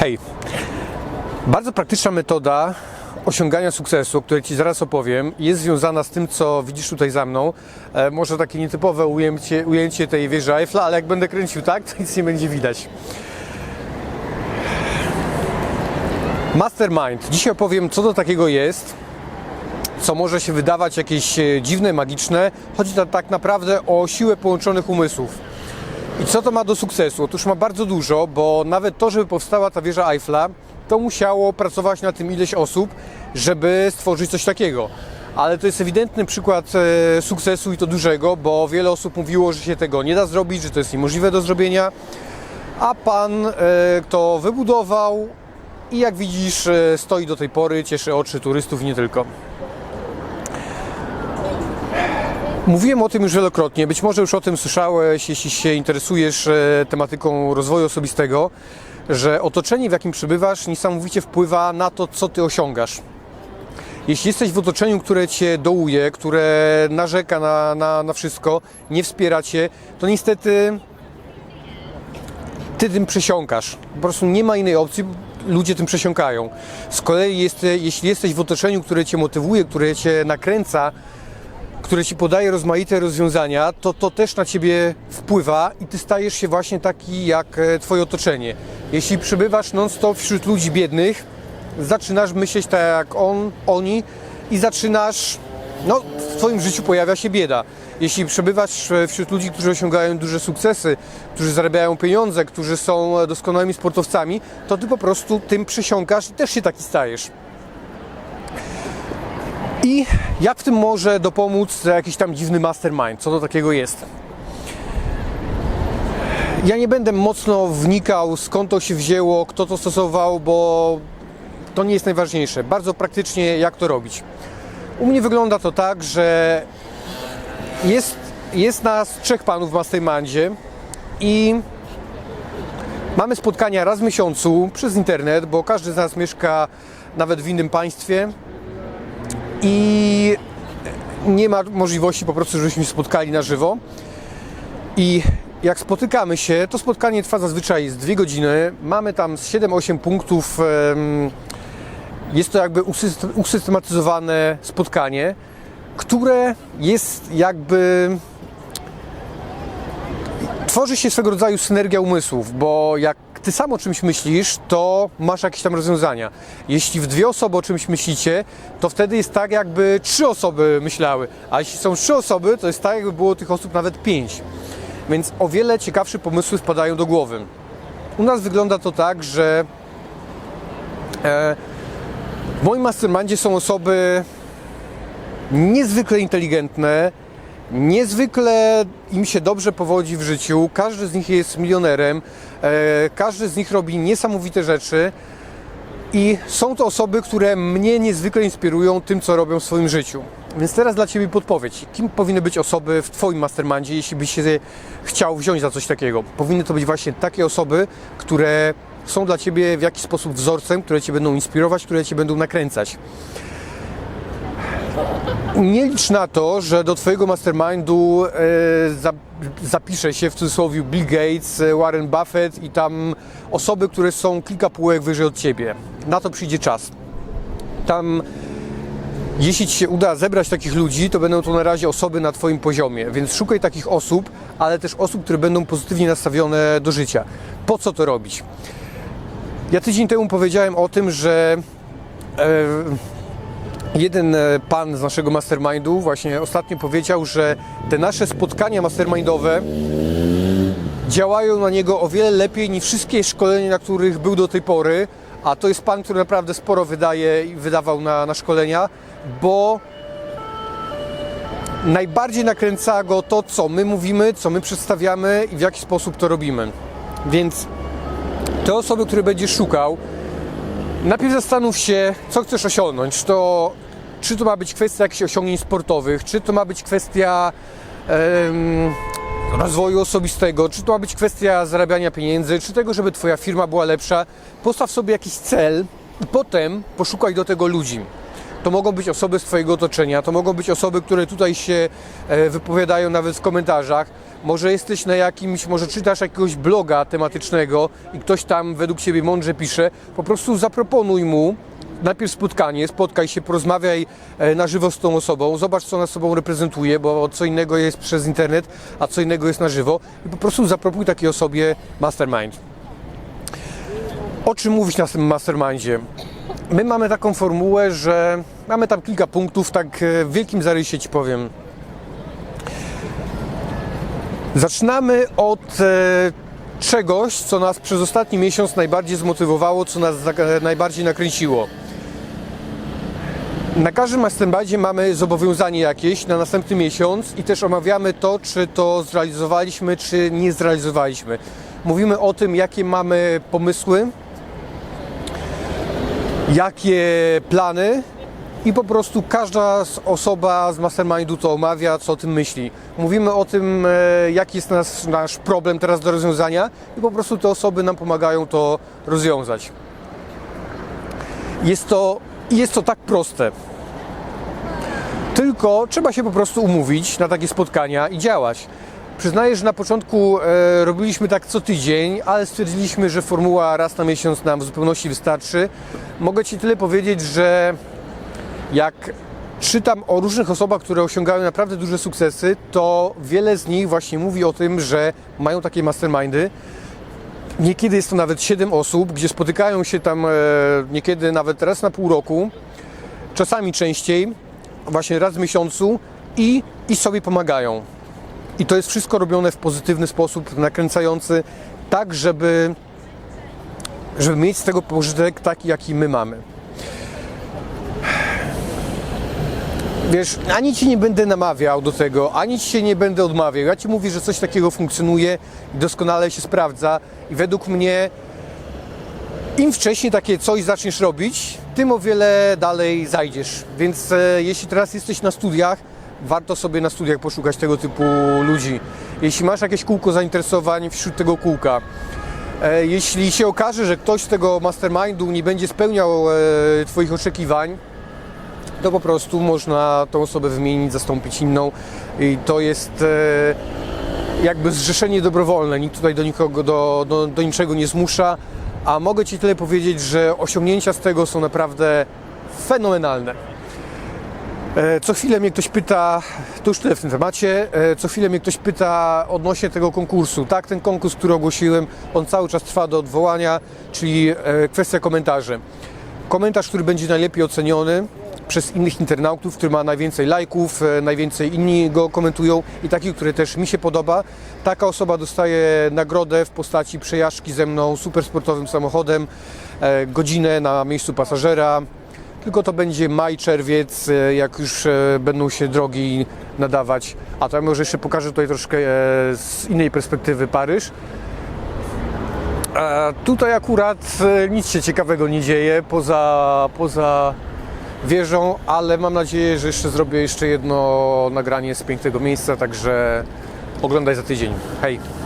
Hej, bardzo praktyczna metoda osiągania sukcesu, o której Ci zaraz opowiem, jest związana z tym, co widzisz tutaj za mną. E, może takie nietypowe ujęcie, ujęcie tej wieży Eiffla, ale jak będę kręcił tak, to nic nie będzie widać. Mastermind. Dzisiaj opowiem, co to takiego jest, co może się wydawać jakieś e, dziwne, magiczne. Chodzi tak naprawdę o siłę połączonych umysłów. I co to ma do sukcesu? Otóż ma bardzo dużo, bo nawet to, żeby powstała ta wieża Eiffla, to musiało pracować na tym ileś osób, żeby stworzyć coś takiego. Ale to jest ewidentny przykład e, sukcesu i to dużego, bo wiele osób mówiło, że się tego nie da zrobić, że to jest niemożliwe do zrobienia. A pan, e, kto wybudował i jak widzisz, e, stoi do tej pory, cieszy oczy turystów i nie tylko. Mówiłem o tym już wielokrotnie, być może już o tym słyszałeś, jeśli się interesujesz e, tematyką rozwoju osobistego, że otoczenie, w jakim przebywasz, niesamowicie wpływa na to, co ty osiągasz. Jeśli jesteś w otoczeniu, które cię dołuje, które narzeka na, na, na wszystko, nie wspiera cię, to niestety ty tym przesiąkasz. Po prostu nie ma innej opcji, ludzie tym przesiąkają. Z kolei jest, jeśli jesteś w otoczeniu, które cię motywuje, które cię nakręca, które ci podaje rozmaite rozwiązania, to to też na ciebie wpływa i ty stajesz się właśnie taki jak e, twoje otoczenie. Jeśli przebywasz non-stop wśród ludzi biednych, zaczynasz myśleć tak jak on, oni i zaczynasz, no w twoim życiu pojawia się bieda. Jeśli przebywasz e, wśród ludzi, którzy osiągają duże sukcesy, którzy zarabiają pieniądze, którzy są e, doskonałymi sportowcami, to ty po prostu tym przesiąkasz i też się taki stajesz. I jak w tym może dopomóc jakiś tam dziwny mastermind? Co to takiego jest? Ja nie będę mocno wnikał, skąd to się wzięło, kto to stosował, bo to nie jest najważniejsze. Bardzo praktycznie, jak to robić. U mnie wygląda to tak, że jest, jest nas trzech panów w mastermindzie i mamy spotkania raz w miesiącu przez internet, bo każdy z nas mieszka nawet w innym państwie i nie ma możliwości po prostu, żebyśmy się spotkali na żywo. I jak spotykamy się, to spotkanie trwa zazwyczaj z dwie godziny. Mamy tam z 7-8 punktów. Jest to jakby usyst- usystematyzowane spotkanie, które jest jakby tworzy się swego rodzaju synergia umysłów, bo jak ty sam o czymś myślisz, to masz jakieś tam rozwiązania. Jeśli w dwie osoby o czymś myślicie, to wtedy jest tak, jakby trzy osoby myślały, a jeśli są trzy osoby, to jest tak, jakby było tych osób nawet pięć. Więc o wiele ciekawsze pomysły wpadają do głowy. U nas wygląda to tak, że e, w moim mastermindzie są osoby niezwykle inteligentne, niezwykle im się dobrze powodzi w życiu. Każdy z nich jest milionerem, e, każdy z nich robi niesamowite rzeczy. I są to osoby, które mnie niezwykle inspirują tym, co robią w swoim życiu. Więc teraz dla Ciebie podpowiedź. Kim powinny być osoby w Twoim mastermindzie, jeśli byś się chciał wziąć za coś takiego? Powinny to być właśnie takie osoby, które są dla Ciebie w jakiś sposób wzorcem, które Cię będą inspirować, które Cię będą nakręcać. Nie licz na to, że do Twojego mastermindu e, za, zapisze się w cudzysłowie Bill Gates, e, Warren Buffett i tam osoby, które są kilka półek wyżej od Ciebie. Na to przyjdzie czas. Tam, jeśli Ci się uda zebrać takich ludzi, to będą to na razie osoby na Twoim poziomie, więc szukaj takich osób, ale też osób, które będą pozytywnie nastawione do życia. Po co to robić? Ja tydzień temu powiedziałem o tym, że e, Jeden e, pan z naszego mastermindu właśnie ostatnio powiedział, że te nasze spotkania mastermindowe działają na niego o wiele lepiej niż wszystkie szkolenia, na których był do tej pory. A to jest pan, który naprawdę sporo wydaje i wydawał na, na szkolenia, bo najbardziej nakręca go to, co my mówimy, co my przedstawiamy i w jaki sposób to robimy. Więc te osoby, które będziesz szukał, Najpierw zastanów się, co chcesz osiągnąć. Czy to, czy to ma być kwestia jakichś osiągnięć sportowych, czy to ma być kwestia em, rozwoju osobistego, czy to ma być kwestia zarabiania pieniędzy, czy tego, żeby Twoja firma była lepsza. Postaw sobie jakiś cel i potem poszukaj do tego ludzi. To mogą być osoby z Twojego otoczenia, to mogą być osoby, które tutaj się e, wypowiadają nawet w komentarzach. Może jesteś na jakimś, może czytasz jakiegoś bloga tematycznego i ktoś tam według Ciebie mądrze pisze, po prostu zaproponuj mu najpierw spotkanie, spotkaj się, porozmawiaj e, na żywo z tą osobą, zobacz co ona sobą reprezentuje, bo co innego jest przez internet, a co innego jest na żywo i po prostu zaproponuj takiej osobie mastermind. O czym mówić na tym mastermindzie? My mamy taką formułę, że mamy tam kilka punktów, tak e, w wielkim zarysie Ci powiem. Zaczynamy od e, czegoś, co nas przez ostatni miesiąc najbardziej zmotywowało, co nas e, najbardziej nakręciło. Na każdym mastermindzie mamy zobowiązanie jakieś na następny miesiąc i też omawiamy to, czy to zrealizowaliśmy, czy nie zrealizowaliśmy. Mówimy o tym, jakie mamy pomysły, jakie plany i po prostu każda osoba z mastermindu to omawia, co o tym myśli. Mówimy o tym, e, jaki jest nasz, nasz problem teraz do rozwiązania i po prostu te osoby nam pomagają to rozwiązać. Jest to, jest to tak proste. Tylko trzeba się po prostu umówić na takie spotkania i działać. Przyznaję, że na początku e, robiliśmy tak co tydzień, ale stwierdziliśmy, że formuła raz na miesiąc nam w zupełności wystarczy. Mogę Ci tyle powiedzieć, że jak czytam o różnych osobach, które osiągają naprawdę duże sukcesy, to wiele z nich właśnie mówi o tym, że mają takie mastermindy. Niekiedy jest to nawet 7 osób, gdzie spotykają się tam e, niekiedy nawet raz na pół roku, czasami częściej, właśnie raz w miesiącu i, i sobie pomagają. I to jest wszystko robione w pozytywny sposób, nakręcający, tak żeby, żeby mieć z tego pożytek taki, jaki my mamy. Wiesz, ani ci nie będę namawiał do tego, ani ci się nie będę odmawiał. Ja ci mówię, że coś takiego funkcjonuje i doskonale się sprawdza. I według mnie, im wcześniej takie coś zaczniesz robić, tym o wiele dalej zajdziesz. Więc e, jeśli teraz jesteś na studiach, warto sobie na studiach poszukać tego typu ludzi. Jeśli masz jakieś kółko zainteresowań wśród tego kółka, e, jeśli się okaże, że ktoś z tego mastermindu nie będzie spełniał e, Twoich oczekiwań, to po prostu można tą osobę wymienić, zastąpić inną i to jest e, jakby zrzeszenie dobrowolne, nikt tutaj do nikogo, do, do, do niczego nie zmusza, a mogę Ci tyle powiedzieć, że osiągnięcia z tego są naprawdę fenomenalne. E, Co chwilę mnie ktoś pyta, to już tyle w tym temacie, e, co chwilę mnie ktoś pyta odnośnie tego konkursu. Tak, ten konkurs, który ogłosiłem, on cały czas trwa do odwołania, czyli kwestia komentarzy. Komentarz, który będzie najlepiej oceniony przez innych internautów, który ma najwięcej lajków, e, najwięcej inni go komentują i taki, który też mi się podoba. Taka osoba dostaje nagrodę w postaci przejażdżki ze mną supersportowym samochodem, e, godzinę na miejscu pasażera, tylko to będzie maj, czerwiec, e, jak już będą się drogi nadawać. A to ja może jeszcze pokażę tutaj troszkę z innej perspektywy Paryż. E, Tutaj akurat nic się ciekawego nie dzieje poza, poza wieżą, ale mam nadzieję, że jeszcze zrobię jeszcze jedno nagranie z pięknego miejsca, także oglądaj za tydzień. Hej!